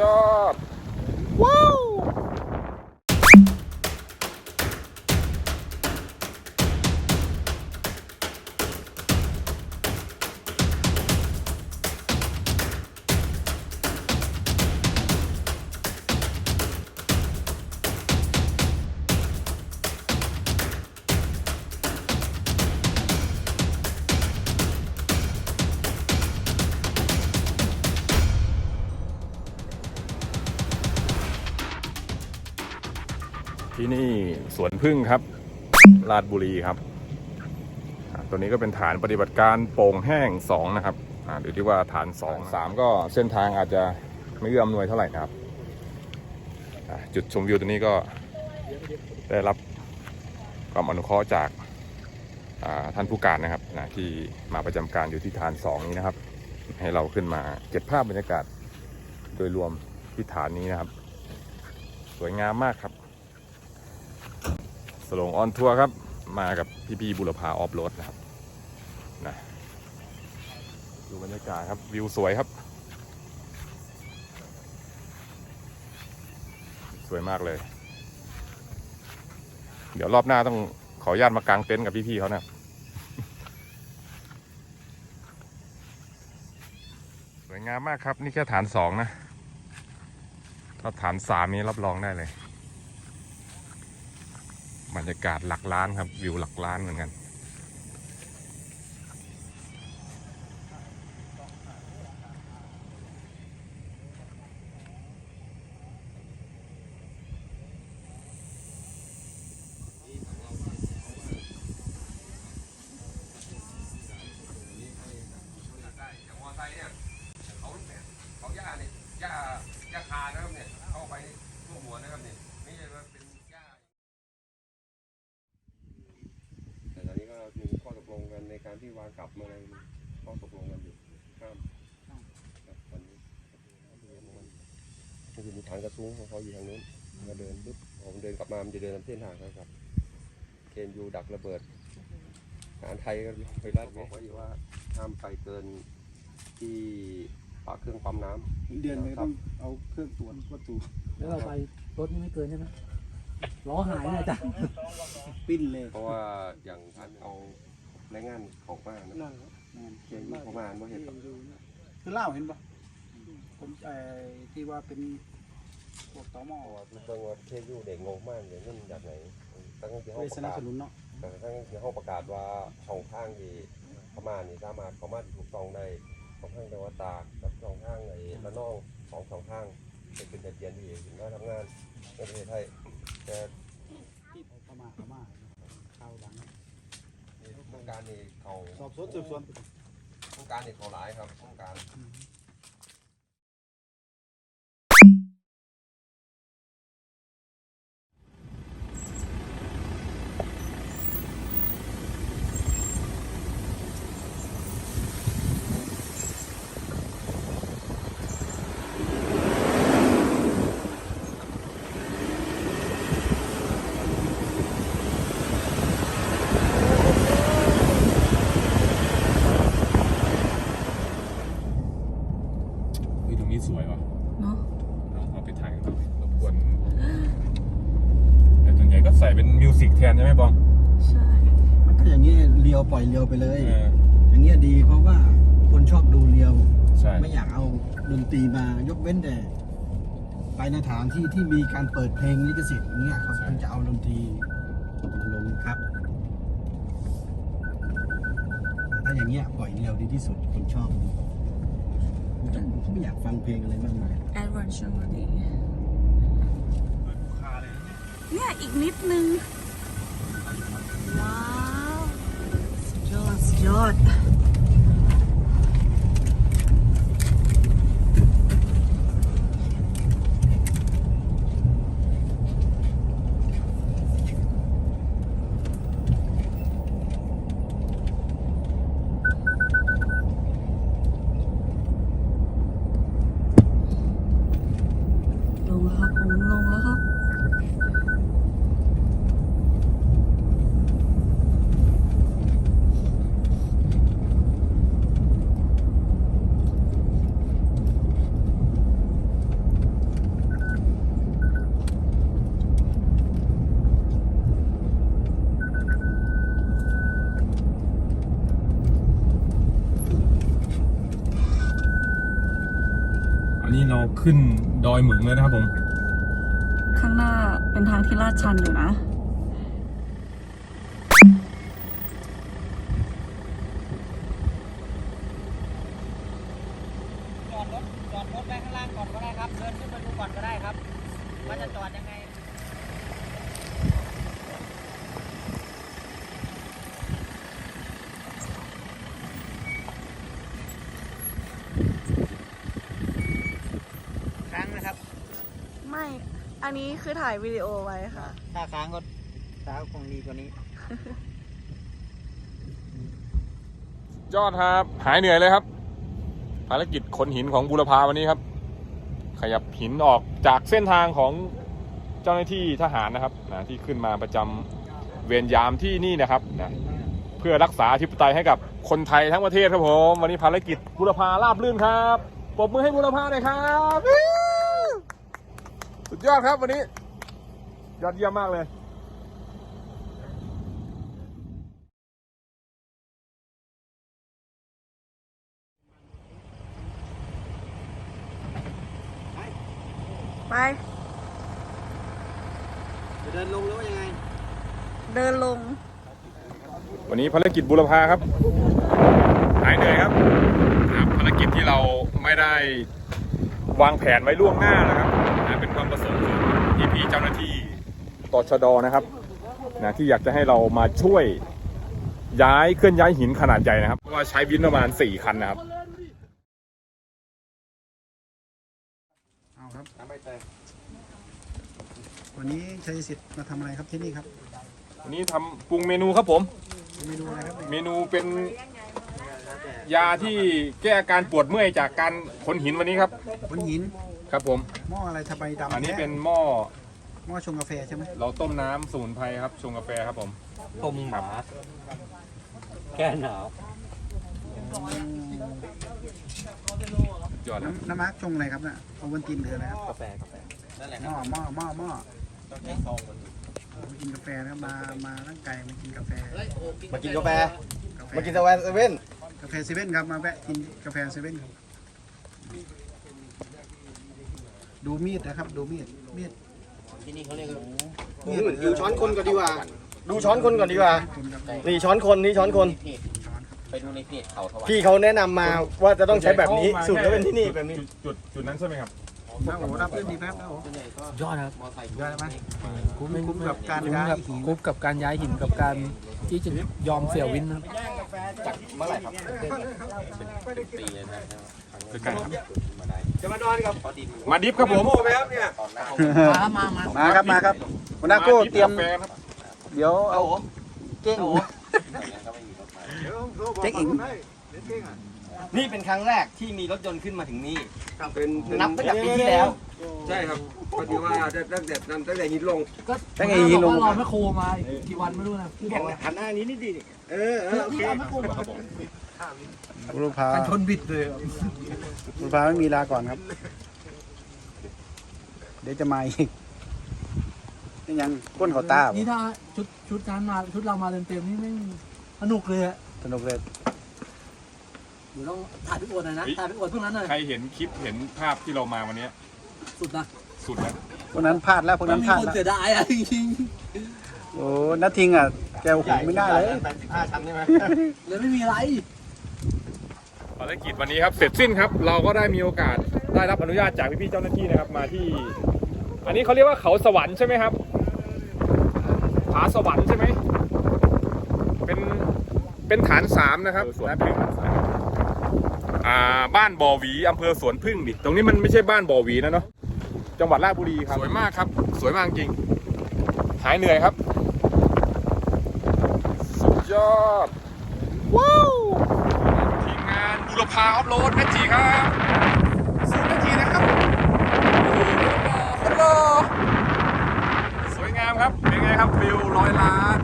ยอ ที่นี่สวนพึ่งครับลาดบุรีครับ ตัวนี้ก็เป็นฐานปฏิบัติการโป่งแห้ง 2 นะครับหรือที่ว่าฐาน 2 3 ก็เส้นทางอาจจะไม่เอื้ออำนวยเท่าไหร่นะครับ จุดชมวิวตัวนี้ก็ได้รับความอนุเคราะห์จากท่านผู้การนะครับนะที่มาประจำการอยู่ที่ฐาน 2 นี้นะครับ ให้เราขึ้นมาเก็บภาพบรรยากาศโดยรวมที่ฐานนี้นะครับ สวยงามมากครับ สลงออนทัวร์ครับ มากับพี่พี่ๆบุรพาออฟโรดนะครับนะดูบรรยากาศครับวิวสวยครับ สวยมากเลย เดี๋ยวรอบหน้าต้องขออนุญาตมากางเต็นท์กับพี่ๆเขานะครับสวยงามมากครับ นี่แค่ฐานสองนะ ถ้าฐานสามนี้รับรองได้เลย บรรยากาศหลักล้านครับวิวหลักล้านเหมือนกัน เขาหญ้าเนี่ยหญ้าหญ้าคานะครับเนี่ยเข้าไปทั่วหัวนะครับเนี่ยไม่ใช่ว่าเป็นหญ้า แต่ตอนนี้ก็มีข้อตกลง กันในการที่วางกลับมาในข้อตกลงกันอยู่ห้ามครับตอนนี้ก็คือมีฐานกระซุ้งของเขาอยู่ทางนู้นมาเดินปุ๊บผมเดินกลับมามันจะเดินตามเส้นทางนะครับเคนยูดักระเบิดทหารไทยก็ไปรัดบอกไว้อยู่ว่าห้ามไปเกินที่ปากเครื่องปั๊มน้ำเดือนไม่ต้องเอาเครื่องตรวจวัตถุแล้วเราไปรถนี่ไม่เกินใช่ไหมล้อหายนะจ๊ะปิ้นเลย เพราะว่าอย่างท่านเอา แรงงานของมานะนั่นแหละนั่นเคนยูเขามาเมื่อเห็นคือเล่าเห็นปะผมไอ้ที่ว่าเป็นพวกตอมอเพราะว่าเบิ่งว่าเทยูเด็กงงมากเลยเงินจากไหนตั้งที่ห้ไปองปสระนับกาศสนุนเนาะแต่ทั้งที่ห้องประกาศว่าช่องทางที่เขามานี่สามารถเขามาที่ถูกต้องได้ช่องทางจังหวัดตากกับช่องทางในละนองสองช่องทางเป็นเป็นแต่เปลี่ยนที่ถึงมาทำงานในประเทศไทยแต่ที่เขามาเขามาเข้าหลังนี่โครง การนี่เขาสอบสวนสืบสวน โครงการนี่เขาหลายครับโครงการ เฮ้ยตรงนี้สวยว่ะ เนาะ เอาเอาไปถ่ายกันหน่อยรบกวนแต่ส่วนใหญ่ก็ใส่เป็นมิวสิกแทนใช่ไหมบอง ใช่ มันก็อย่างนี้เลียวปล่ อยเลียวไปเลย เออ อย่างเงี้ยดีเพราะว่าคนชอบดูเลียว ใช่ ไม่อยากเอาดนตรีมายกเว้นแต่ไปในฐานที่ที่มีการเปิดเพลงลิขสิทธิ์อย่างเงี้ยเขาถึงจะเอาดนตรีมาลงครับแต่ถ้าอย่างเงี้ยปล่อยเรียวดีที่สุดคนชอบเขาไม่อยากฟังเพลงอะไรมากมายแอดวานซ์มาดีเนี่ย อีกนิดนึง ว้าวสุ ดยอดสุดยอด ลงแล้วครับผมลงแล้วครับ อันนี้เรา ขึ้นดอยหมึงเลยนะครับผม ข้างหน้าเป็นทางที่ลาดชันอยู่นะ จอดรถจอดรถไว้ข้างล่างก่อนก็ได้ครับ เดินขึ้นมาดูก่อนก็ได้ครับ ว่าจะจอดยังไง ครั้งนะครับ ไม่ อันนี้คือถ่ายวิดีโอไว้ค่ะ ถ้าค้างก็ค้างคงดีกว่านี้ ยอดครับ หายเหนื่อยเลยครับ ภารกิจขนหินของบุรพาวันนี้ครับ ขยับหินออกจากเส้นทางของเจ้าหน้าที่ทหารนะครับนะที่ขึ้นมาประจำเวรยามที่นี่นะครับนะเพื่อรักษาอธิปไตยให้กับคนไทยทั้งประเทศครับผม วันนี้ภารกิจบุรพาราบลื่นครับปรบมือให้บุรพาหน่อยครับ สุดยอดครับวันนี้ ยอดเยี่ยมมากเลยไป จะเดินลงหรือว่ายังไง เดินลง วันนี้ภารกิจบุรพาครับหายเหนื่อยครับครับภารกิจที่เราไม่ได้วางแผนไว้ล่วงหน้านะครับนะ เป็นความประสงค์ของพี่พี่ๆเจ้าหน้าที่ตชดนะครับนะที่อยากจะให้เรามาช่วยย้ายเคลื่อนย้ายหินขนาดใหญ่นะครับเพราะว่าใช้วินประมาณ4คันนะครับเอาครับวันนี้ชัยสิทธิ์มาทำอะไรครับที่นี่ครับวันนี้ทำปรุงเมนูครับผม เมนูอะไรครับเนี่ยเมนูเป็นยาที่แก้อาการปวดเมื่อยจากการขนหินวันนี้ครับบนหิน ครับผม หม้ออะไรทำไมดำอันนี้แท้เป็นหม้อหม้อชงกาแฟใช่ไหมเราต้มน้ำสมุนไพรครับชงกาแฟครับผม ต้มหมาแก้หนาวยอดครับน้ำน้ำมาร์กชงอะไรครับน่ะโอวันตินหรืออะไรครับกาแฟกาแฟนั่นแหละหม้อหม้อหม้อหม้อมากินกาแฟนะครับมามาร่างกายมากินกาแฟมากินกาแฟ กาแฟมากินสวายเซเว่นกาแฟเซเว่นครับมาแวะกินกาแฟเซเว่นครับ ดูมีดนะครับ ดูมีดมีดที่นี่เขาเรียกมีดดูช้อนคนก่อนดีกว่า ดูช้อนคนก่อนดีกว่าคนครับนี่ช้อนคนนี่ช้อนคน เพจไปดูในเพจเขาถวายพี่เขาแนะนำมาว่าจะต้องใช้แบบนี้สูตรก็เป็นที่นี่แบบนี้ จุดจุดจุดนั้นใช่ไหมครับน้าโอ้รับเรื่องดีแป๊บนะโอ้ส่วนใหญ่ก็ยอดครับมอไซค์ได้ไหม คุ้มคุ้มกับการคุ้มย้ายกับหิน คุ้มกับการย้ายหินกับการที่จะยอมเสียวินนะครับเมื่อไหร่ครับเป็นปีเลยนะ คือกันครับมาได้ จะมานอนกับพอดินมาดิฟครับผมโม่ไหมครับเนี่ยตอนหน้ามามามามาครับมาครับหัวหน้าโก้เตรียมกาแฟครับเดี๋ยวเอาเก้งก็ไม่มีรถไฟเจ๊งอิงนี่เป็นครั้งแรกที่มีรถยนต์ขึ้นมาถึงนี่เป็นนับตั้งแต่ปีที่แล้ว ใช่ครับพอดีว่าตั้งแต่ตั้งแต่หินลงก็ตั้งไงหินลงรอแม่โคมาอีกกี่วันไม่รู้นะพี่บอกว่าหันหน้านี้นิดดีเออเออโอเค บุรพากันชนบิดเลยบุรพาไม่มีลาก่อนครับ เดี๋ยวจะมาอีกนี่ยังก้นเขาตาบนี่ถ้าชุดชุดนั้นมาชุดเรามาเต็มๆนี่ไม่สนุกเลยอะสนุกเลยเดี๋ยวต้องถ่ายพี่อวดหน่อยนะถ่ายพี่อวดพวกนั้นหน่อยใครเห็นคลิปเห็นภาพที่เรามาวันนี้สุดนะสุดนะพวกนั้นพลาดแล้วพวกนั้นพลาดแล้วเสียดายอะจริงโอ้นัททิงอะแกโอ้โหไม่ได้เลยแปดสิบห้าชั้นใช่ไหมเลยไม่มีอะไร ภารกิจวันนี้ครับเสร็จสิ้นครับ เราก็ได้มีโอกาสได้รับอนุญาตจากพี่ๆเจ้าหน้าที่นะครับมาที่ อันนี้เขาเรียกว่าเขาสวรรค์ใช่ไหมครับผาสวรรค์ใช่ไหมเป็นเป็นฐานสามนะครับนะเป็นอ่าบ้านบ่อหวีอำเภอสวนพึ่งดิตรงนี้มันไม่ใช่บ้านบ่อหวีนะเนาะจังหวัดราชบุรีครับสวยมากครับ สวยมากจริงหายเหนื่อยครับ สุดยอดว้าวที มงานบุรพาออฟโรดแมจีครับสูงแมจีนะครับโอ้โหลสวยงามครับ เป็นไงครับวิวร้อยล้าน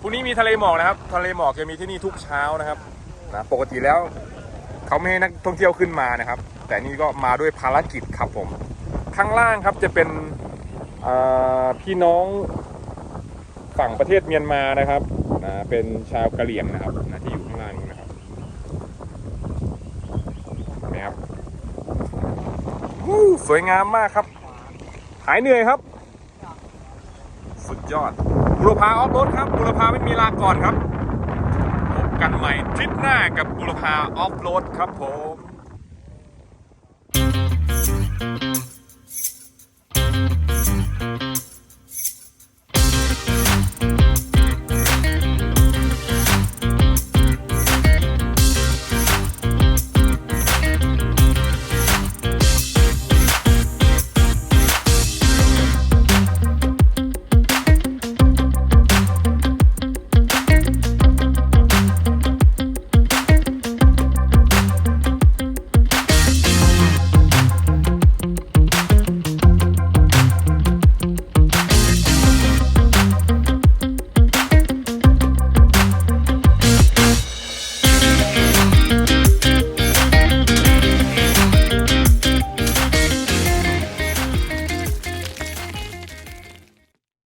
พรุ่งนี้มีทะเลหมอกนะครับ ทะเลหมอกจะมีที่นี่ทุกเช้านะครับนะปกติแล้วเขาไม่ให้นักท่องเที่ยวขึ้นมานะครับ แต่นี่ก็มาด้วยภารกิจครับผม ข้างล่างครับจะเป็นพี่น้องฝั่งประเทศเมียนมานะครับ นะเป็นชาวกะเหรี่ยงนะครับนะที่อยู่ข้างล่างนี้นะครับนะครับสวยงามมากครับ หายเหนื่อยครับ สุดยอดบุรพาออฟโรดครับบุรพาไม่มีลาก่อนครับพบกันใหม่ทริปหน้ากับบุรพาออฟโรดครับผม